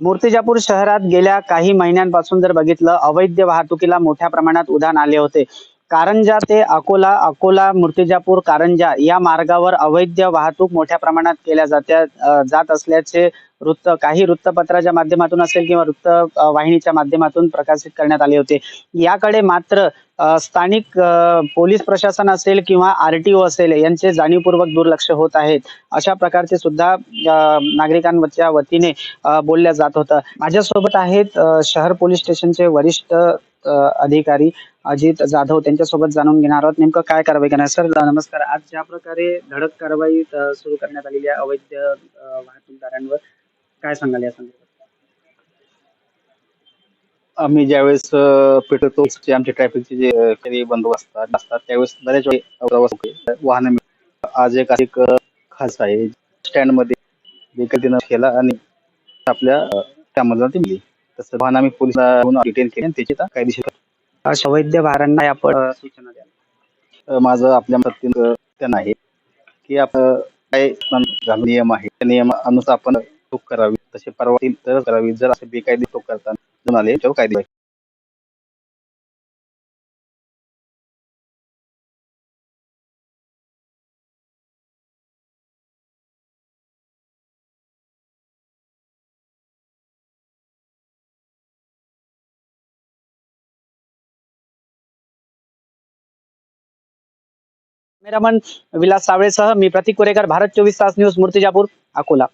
मूर्तिजापूर शहरात गेल्या काही महिन्यांपासून जर बघितलं अवैध वाहतुकीला मोठ्या प्रमाणात उधाण आले होते. कारंजा ते अकोला अकोला मूर्तिजापूर कारंजा या मार्गावर अवैध वाहतूक मोठ्या प्रमाणात केल्या जात्या जात असल्याचे वृत्त काही वृत्तपत्राच्या माध्यमातून असेल किंवा वृत्त वाहिनीच्या माध्यमातून प्रकाशित करण्यात आले होते. याकडे मात्र स्थानिक पोलीस प्रशासन असेल किंवा आरटीओ असेल यांचे जाणीवपूर्वक दुर्लक्ष होत आहेत. अशा प्रकारचे सुद्धा नागरिकांच्या वतीने बोलल्या जात होतं. माझ्यासोबत आहेत शहर पोलीस स्टेशनचे वरिष्ठ अधिकारी अजित जाधव त्यांच्यासोबत जाणून घेणार आहोत. नेमकं काय कारवाई करणार? सर नमस्कार. आज ज्या प्रकारे धडक कारवाई सुरू करण्यात आलेली आहे अवैध वाहतूकदारांवर काय सांगाल या संदर्भात? आम्ही ज्यावेळेस अ, पेटवतो जे आमचे ट्रॅफिकचे जे अ, बंदोबस्त असतात त्यावेळेस बऱ्याच वेळी वाहन आज एक अधिक खास आहे. स्टँडमध्ये बेकायदेशीर केला आणि आपल्या अ, त्यामधून ती मिळली तसं वाहन आम्ही पोलिसांना डिटेन केली आणि त्याची कायदेशीर अशा अवैध वाहनांना आपण सूचना द्या माझं आपल्या मदतीन आहे की आपण काय नियम आहे. त्या नियमानुसार आपण चूक करावी तसे परवा तर करावी. जर असे बेकायदे चूक करताना आले तेव्हा कायदे कॅमेरामन विलास सावळेसह मी प्रतीक कोरेकर भारत चोवीस तास न्यूज मूर्तिजापूर अकोला.